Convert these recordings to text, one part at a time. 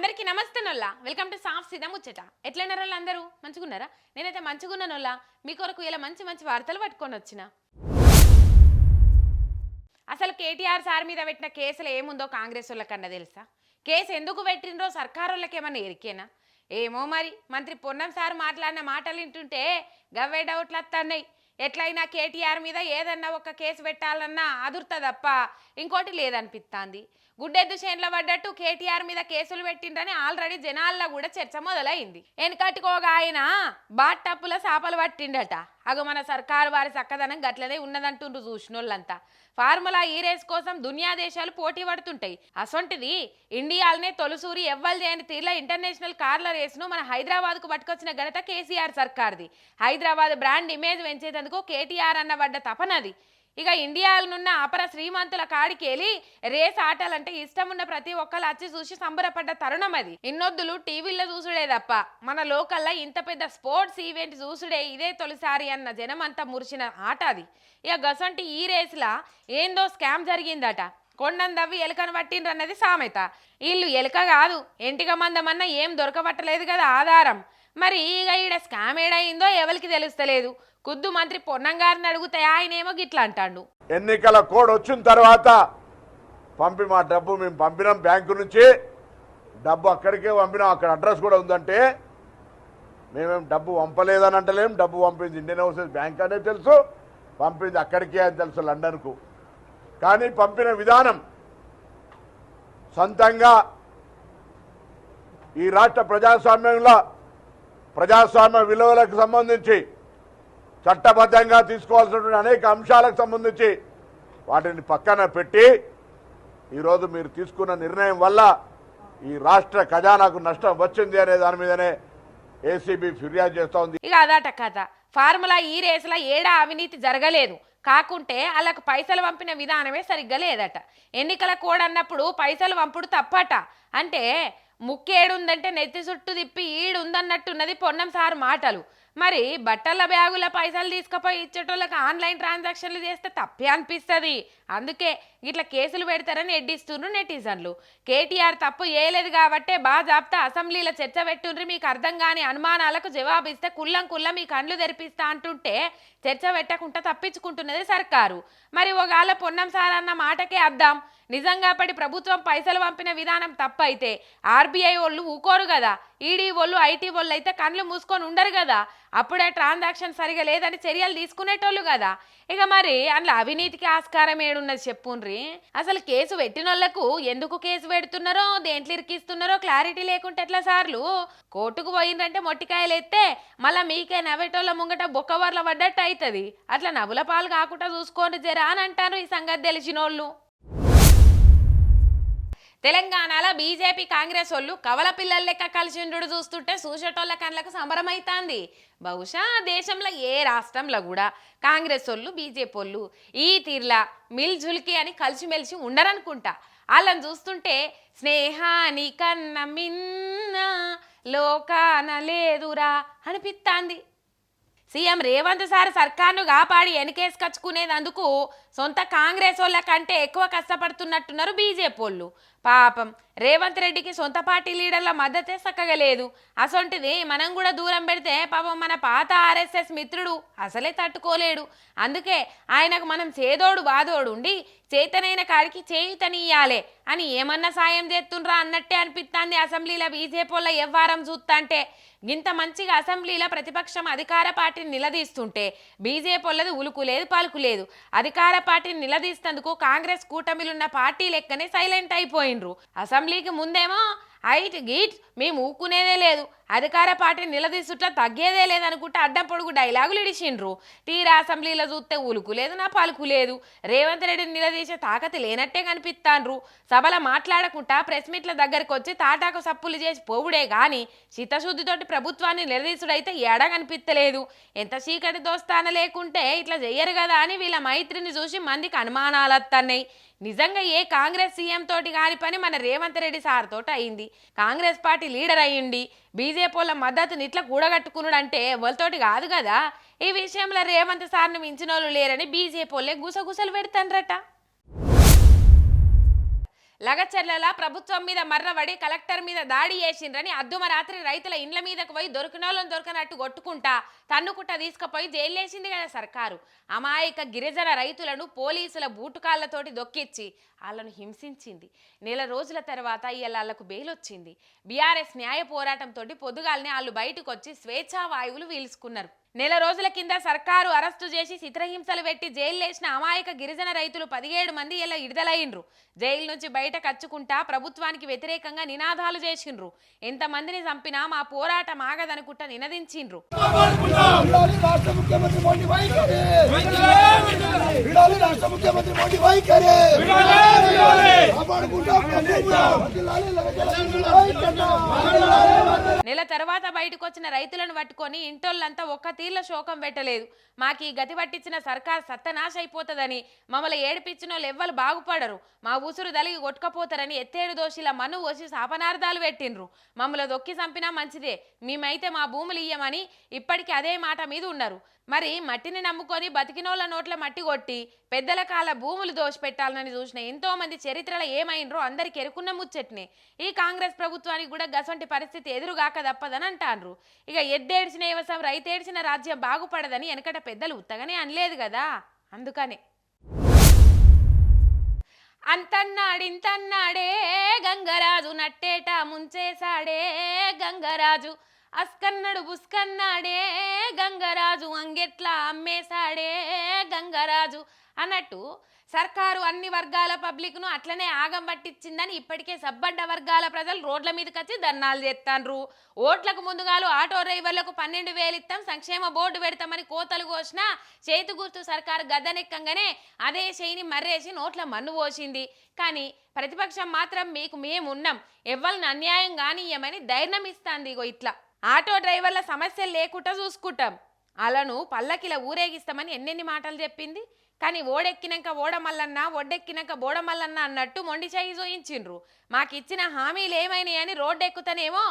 అందరికీ నమస్తే నొల్లా. Welcome to సాఫ్ సిద్ధ ముచ్చట. ఎట్లయినారు వాళ్ళు అందరూ? మంచిగున్నారా? నేనైతే మంచిగున్నా నొల్లా. మీ కొరకు ఇలా మంచి మంచి వార్తలు పట్టుకొని వచ్చిన. అసలు కేటీఆర్ సార్ మీద పెట్టిన కేసులు ఏముందో కాంగ్రెస్ వాళ్ళకన్నా తెలుసా? కేసు ఎందుకు పెట్టినరో సర్కారు వాళ్ళకి ఏమన్నా ఎరికేనా? ఏమో మరి. మంత్రి పొన్నం సార్ మాట్లాడిన మాటలు వింటుంటే గవ్వే డౌట్లు వస్తున్నాయి ఎట్లయినా కేటీఆర్ మీద ఏదన్నా ఒక కేసు పెట్టాలన్నా అదుర్త తప్ప ఇంకోటి లేదనిపిస్తాంది గుడ్డెద్దు చేన్ల పడ్డట్టు కేటీఆర్ మీద కేసులు పెట్టిండ్రని ఆల్రెడీ జనాల్లో కూడా చర్చ మొదలైంది. వెనకట్టుకోగా ఆయన బాట్ టప్పుల చేపలు పట్టిండట. అగో మన సర్కారు వారి చక్కదనం గట్లనే ఉన్నదంటుండ్రు చూసినోళ్ళంతా. ఫార్ములా ఈ రేస్ కోసం దునియా దేశాలు పోటీ పడుతుంటాయి. అసొంటిది ఇండియాలనే తొలిసూరి ఎవ్వలు చేయని తీర్ల ఇంటర్నేషనల్ కార్ల రేసును మన హైదరాబాద్కు పట్టుకొచ్చిన ఘనత కేసీఆర్ సర్కార్ది. హైదరాబాద్ బ్రాండ్ ఇమేజ్ పెంచేందుకు కేటీఆర్ అన్న పడ్డ తపనది. ఇక ఇండియాలోనున్న అపర శ్రీమంతుల కాడికి వెళ్ళి రేస్ ఆటలంటే ఇష్టం ఉన్న ప్రతి ఒక్కరు వచ్చి చూసి సంబరపడ్డ తరుణం అది. ఇన్నొద్దులు టీవీల్లో చూసుడే తప్ప మన లోకల్లా ఇంత పెద్ద స్పోర్ట్స్ ఈవెంట్ చూసుడే ఇదే తొలిసారి అన్న జనం అంతా మురిసిన ఆట అది. ఇక గసంటి ఈ రేస్లా ఏందో స్కామ్ జరిగిందట. కొండను దవ్వి ఎలుకను పట్టిండ్రన్నది సామెత. వీళ్ళు ఎలుక కాదు ఎంటిక మందమన్నా ఏం దొరకబట్టలేదు కదా ఆధారం. మరి ఇక ఈడ స్కామ్ ఏడైందో ఎవరికి తెలుస్తలేదు. కుద్దు మంత్రి పొన్నం గారిని అడిగితే ఆయనేమో గిట్లా అంటాడు. ఎన్నికల కోడ్ వచ్చిన తర్వాత పంపి మా డబ్బు మేము పంపినాం బ్యాంకు నుంచి. డబ్బు అక్కడికే పంపినాం అక్కడ అడ్రస్ కూడా ఉందంటే మేమేం డబ్బు పంపలేదని అంటలేం డబ్బు పంపింది ఇండియన్ ఓవర్సీస్ బ్యాంక్ అనే తెలుసు పంపింది అక్కడికే అని తెలుసు లండన్కు. కానీ పంపిన విధానం సొంతంగా ఈ రాష్ట్ర ప్రజాస్వామ్యంలో ప్రజాస్వామ్య విలువలకు సంబంధించి చట్టబద్ధంగా తీసుకోవాల్సినటువంటి అనేక అంశాలకు సంబంధించి వాటిని పక్కన పెట్టి ఈరోజు మీరు తీసుకున్న నిర్ణయం వల్ల ఈ రాష్ట్ర ఖజానాకు నష్టం వచ్చింది అనే దాని మీదనే ఏసీబీ ఫిర్యాదు చేస్తోంది ఇక అదాట కథ. ఫార్ములా ఈ రేసులో ఏడా అవినీతి జరగలేదు. కాకుంటే వాళ్ళకు పైసలు పంపిన విధానమే సరిగ్గా లేదట. ఎన్నికల కోడ్ అన్నప్పుడు పైసలు పంపుడు తప్పట. అంటే ముక్కేడుందంటే నెత్తి చుట్టూ తిప్పి ఈడుందన్నట్టున్నది పొన్నం సార్ మాటలు. మరి బట్టల బ్యాగుల పైసలు తీసుకుపోయి ఇచ్చేటోళ్ళకి ఆన్లైన్ ట్రాన్సాక్షన్లు చేస్తే తప్పే అనిపిస్తుంది. అందుకే ఇట్లా కేసులు పెడతారని ఎడ్డిస్తున్నారు నెటిజన్లు. కేటీఆర్ తప్పు చేయలేదు కాబట్టే బా జాప్తా అసెంబ్లీలో చర్చ పెట్టుండ్రి మీకు అర్థం కాని అనుమానాలకు జవాబిస్తే కుల్లం కుల్లం మీ కళ్ళు తెరిపిస్తా అంటుంటే చర్చ పెట్టకుండా తప్పించుకుంటున్నది సర్కారు. మరి ఒకవేళ పొన్నం సార్ అన్న మాటకే అద్దాం నిజంగా పడి ప్రభుత్వం పైసలు పంపిన విధానం తప్పైతే ఆర్బీఐ వాళ్ళు ఊకోరు కదా. ఈడీ వాళ్ళు ఐటీ వాళ్ళు అయితే కళ్ళు మూసుకొని ఉండరు కదా. అప్పుడే ట్రాన్సాక్షన్ సరిగా లేదని చర్యలు తీసుకునేటోళ్ళు కదా. ఇక మరి అందులో అవినీతికి ఆస్కారం ఏడున్నది చెప్పుండ్రి. అసలు కేసు పెట్టినోళ్ళకు ఎందుకు కేసు పెడుతున్నారో దేంట్లో ఇరికిస్తున్నారో క్లారిటీ లేకుంటే ఎట్లా సార్లు? కోర్టుకు పోయిందంటే మొట్టికాయలు ఎత్తే మళ్ళీ మీకే నవ్వేటోళ్ళ ముంగట బొక్కవర్ల పడ్డట్టు అవుతుంది అట్లా నవ్వుల పాలు కాకుండా చూసుకోండి జరా అని అంటారు ఈ సంగతి తెలిసినోళ్ళు. తెలంగాణలో బీజేపీ కాంగ్రెస్ వాళ్ళు కవల పిల్లల లెక్క కలిసిండు చూస్తుంటే చూసేటోళ్ళ కళ్ళకు సంబరమైతాంది. బహుశా దేశంలో ఏ రాష్ట్రంలో కూడా కాంగ్రెస్ వాళ్ళు బీజేపీ వాళ్ళు ఈ తీర్లా మిల్జుల్కి అని కలిసిమెలిసి ఉండరనుకుంటా. వాళ్ళని చూస్తుంటే స్నేహాని కన్న మిన్న లోకాన లేదురా అనిపిస్తాంది సీఎం రేవంత్ సార్ సర్కార్ను కాపాడి వెనకేసుకొచ్చుకునేందుకు సొంత కాంగ్రెస్ వాళ్ళ కంటే ఎక్కువ కష్టపడుతున్నట్టున్నారు బీజేపీ వాళ్ళు. పాపం రేవంత్ రెడ్డికి సొంత పార్టీ లీడర్ల మద్దతే చక్కగా లేదు అసొంటిది మనం కూడా దూరం పెడితే పాపం మన పాత ఆర్ఎస్ఎస్ మిత్రుడు అసలే తట్టుకోలేడు. అందుకే ఆయనకు మనం చేదోడు బాదోడు ఉండి చేతనైన కాడికి చేయుతనీయాలే అని ఏమన్నా సాయం చేస్తుండ్రా అన్నట్టే అనిపిస్తాంది అసెంబ్లీలో బీజేపీ ఎవ్వారం చూస్తాంటే ఇంత మంచిగా అసెంబ్లీలో ప్రతిపక్షం అధికార పార్టీని నిలదీస్తుంటే బీజేపీలది ఉలుకు లేదు పలుకు లేదు. అధికార పార్టీని నిలదీస్తందుకు కాంగ్రెస్ కూటమిలున్న పార్టీ లెక్కనే సైలెంట్ అయిపోయినరు అసెంబ్లీకి ముందేమో ఐట్ గీట్ మేము ఊకునేదే లేదు. అధికార పార్టీని నిలదీసుట్లా తగ్గేదే లేదనుకుంటే అడ్డం పొడుగు డైలాగులు ఇడిచిండ్రు. తీరా అసెంబ్లీలో చూస్తే ఉలుకు లేదు నా పలుకు లేదు. రేవంత్ రెడ్డిని నిలదీసే తాకతి లేనట్టే కనిపిస్తాండ్రు. సభల మాట్లాడకుండా ప్రెస్ మీట్ల దగ్గరికి వచ్చి తాటాకు సప్పులు చేసి పోవుడే గాని చిత్తశుద్ధితోటి ప్రభుత్వాన్ని నిలదీసుడైతే ఎడ కనిపిస్తలేదు ఎంత చీకటి దోస్తాన లేకుంటే ఇట్లా చెయ్యరు కదా అని వీళ్ళ మైత్రిని చూసి మందికి అనుమానాలు వస్తున్నాయి నిజంగా ఏ కాంగ్రెస్ సీఎం తోటి కాని పని మన రేవంత్ రెడ్డి సార్ తోటి అయింది. కాంగ్రెస్ పార్టీ లీడర్ అయ్యింది. బీజేపీల మద్దతుని ఇట్లా కూడగట్టుకున్నాడంటే వాళ్ళతోటి కాదు కదా. ఈ విషయంలో రేవంత్ సార్ను మించిన వాళ్ళు లేరని బీజేపీ వాళ్ళే గుసగుసలు పెడతాన్రట. లగచర్లల ప్రభుత్వం మీద మర్రబడి కలెక్టర్ మీద దాడి చేసిండ్రని అద్దుమ రాత్రి రైతుల ఇండ్ల మీదకు పోయి దొరికినోళ్ళని దొరకనట్టు కొట్టుకుంటా తన్నుకుంటా తీసుకుపోయి జైలేసింది కదా సర్కారు. అమాయక గిరిజన రైతులను పోలీసుల బూటుకాళ్ళతోటి దొక్కిచ్చి వాళ్ళను హింసించింది. నెల రోజుల తర్వాత ఇవాళ బెయిల్ వచ్చింది బీఆర్ఎస్ న్యాయ పోరాటంతో పొద్దుగాల్ని వాళ్ళు బయటకు వచ్చి స్వేచ్ఛా వాయువులు వీల్చుకున్నారు నెల రోజుల కింద సర్కారు అరెస్టు చేసి చిత్రహింసలు పెట్టి జైలు వేసిన అమాయక గిరిజన రైతులు పదిహేడు మంది ఇలా విడుదలయ్యిండ్రు. జైలు నుంచి బయట కచ్చుకుంటా ప్రభుత్వానికి వ్యతిరేకంగా నినాదాలు చేసిండ్రు. ఎంతమందిని చంపినా మా పోరాటం ఆగదనుకుంటా నినదించిండ్రు. నెల తర్వాత బయటకు వచ్చిన రైతులను పట్టుకొని ఇంటోళ్ళంతా ఒక్క తీర్ల శోకం పెట్టలేదు. మాకు ఈ గతి పట్టించిన సర్కార్ సత్తనాశ అయిపోతుందని మమ్మల్ని ఏడిపించిన వాళ్ళు ఎవ్వరు బాగుపడరు. మా ఉసురు దలిగి కొట్టుకపోతారని ఎత్తేడు దోషిల మను వచ్చి శాపనార్థాలు పెట్టిండ్రు. మమ్మల్ని దొక్కి చంపినా మంచిదే. మేమైతే మా భూములు ఇయ్యమని ఇప్పటికీ అదే మాట మీద ఉన్నారు. మరి మట్టిని నమ్ముకొని బతికినోళ్ళ నోట్ల మట్టి కొట్టి పెద్దల కాల భూములు దోషపెట్టాలని చూసిన ఎంతో మంది చరిత్రలో ఏమైండ్రో అందరికి ఎరుకున్న ముచ్చట్నే. ఈ కాంగ్రెస్ ప్రభుత్వానికి కూడా గసంటి పరిస్థితి ఎదురుగాక తప్పదని అంటాండ్రు. ఇక ఎద్దేడ్చిన వ్యవసాయం రైతేడ్చిన రాజ్యం బాగుపడదని వెనకట పెద్దలు ఉత్తగానే అనలేదు కదా? అందుకనే. అంతన్నాడింతన్నాడే గంగరాజు నట్టేట ముంచేశాడే గంగరాజు. అస్కన్నడు బుస్కన్నాడే గంగరాజు అంగెట్లా అమ్మేశాడే గంగరాజు అన్నట్టు సర్కారు అన్ని వర్గాల పబ్లిక్ను అట్లనే ఆగం పట్టించిందని ఇప్పటికే సబ్బడ్డ వర్గాల ప్రజలు రోడ్ల మీదకి వచ్చి ధర్నాలు చేస్తాండ్రు ఓట్లకు ముందుగాలు ఆటో డ్రైవర్లకు పన్నెండు వేలు ఇస్తాం సంక్షేమ బోర్డు పెడతామని కోతలు కోసినా చేతి గుర్తు సర్కారు గద్దెనెక్కంగానే అదే చేయిని మర్రేసి నోట్ల మన్ను పోసింది. కానీ ప్రతిపక్షం మాత్రం మీకు మేమున్నాం ఎవ్వరిని అన్యాయం కానీయమని ధైర్యం ఇస్తాంది ఇగో ఇట్లా. ఆటో డ్రైవర్ల సమస్యలు లేకుండా చూసుకుంటాం. అలను పల్లకిల ఊరేగిస్తామని ఎన్నెన్ని మాటలు చెప్పింది. కానీ ఓడెక్కినాక ఓడమల్లన్న ఒడ్డెక్కినాక బోడమల్లన్న అన్నట్టు మొండి చేయి చూయించిండ్రు మాకు ఇచ్చిన హామీలు ఏమైనాయని రోడ్డు ఎక్కుతానేమో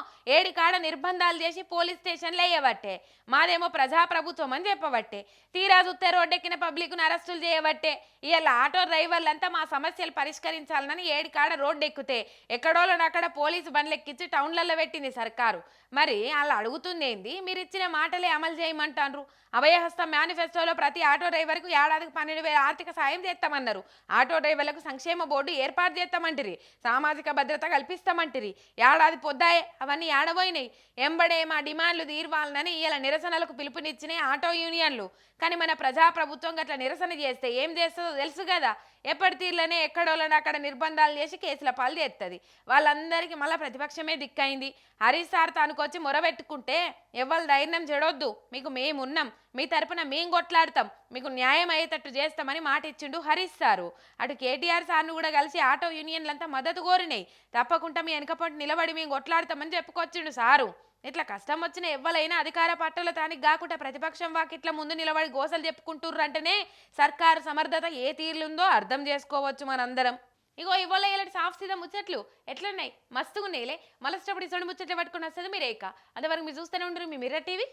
కాడ నిర్బంధాలు చేసి పోలీస్ స్టేషన్లు వేయబట్టే. మాదేమో ప్రజాప్రభుత్వం అని చెప్పబట్టే. తీరా చూస్తే రోడ్డెక్కిన పబ్లిక్ను అరెస్టులు చేయబట్టే. ఇవాళ ఆటో డ్రైవర్లంతా మా సమస్యలు పరిష్కరించాలని ఏడికాడ రోడ్డు ఎక్కితే ఎక్కడోళ్ళని అక్కడ పోలీసు బండ్లు ఎక్కించి టౌన్లలో పెట్టింది సర్కారు. మరి వాళ్ళు అడుగుతుంది ఏంది మీరు ఇచ్చిన మాటలే అమలు చేయమంటారు అభయహస్త మేనిఫెస్టోలో ప్రతి ఆటో డ్రైవర్కు ఏడాదికి పన్నెండు వేల ఆర్థిక సాయం చేస్తామన్నారు. ఆటో డ్రైవర్లకు సంక్షేమ బోర్డు ఏర్పాటు చేస్తామంటిరి. సామాజిక భద్రత కల్పిస్తామంటిరి. ఏడాది పొద్దాయే అవన్నీ ఏడబోయినాయి. ఎంబడే మా డిమాండ్లు తీర్వాలనని ఇలా నిరసనలకు పిలుపునిచ్చినాయి ఆటో యూనియన్లు. కానీ మన ప్రజాప్రభుత్వం గట్ల నిరసన చేస్తే ఏం చేస్తుందో తెలుసు కదా ఎప్పటి తీర్లనే ఎక్కడోళ్ళని అక్కడ నిర్బంధాలు చేసి కేసుల పాలు చేస్తుంది వాళ్ళందరికీ మళ్ళీ ప్రతిపక్షమే దిక్కైంది. హరీష్ సార్ వచ్చి మొరబెట్టుకుంటే ఎవరు ధైర్యం చెడొద్దు. మీకు మేమున్నాం. మీ తరపున మేం కొట్లాడతాం. మీకు న్యాయం అయ్యేటట్టు చేస్తామని మాట ఇచ్చిండు హరీష్ సారు. అటు కేటీఆర్ సార్ను కూడా కలిసి ఆటో యూనియన్లంతా మద్దతు కోరినాయి. తప్పకుండా మీ వెనకపంటి నిలబడి మేము కొట్లాడతామని చెప్పుకొచ్చిండు సారు. ఇట్లా కష్టం వచ్చిన ఎవ్వలైనా అధికార పట్టుల తానికి కాకుండా ప్రతిపక్షం వాకిట్ల ముందు నిలబడి గోసలు చెప్పుకుంటుర్రు అంటేనే సర్కారు సమర్థత ఏ తీరులుందో అర్థం చేసుకోవచ్చు మనందరం. ఇగో ఇవాళ ఇలాంటి సాఫ్ సీదా ముచ్చట్లు ఎట్లున్నాయి? మస్తుగా ఉన్నాయిలే. మలస్టప్పుడు ఇసొంటి ముచ్చట్లు పట్టుకుని వస్తుంది మీరేక అంతవరకు మీరు చూస్తూనే ఉండరు మీ మిర్ర టీవీ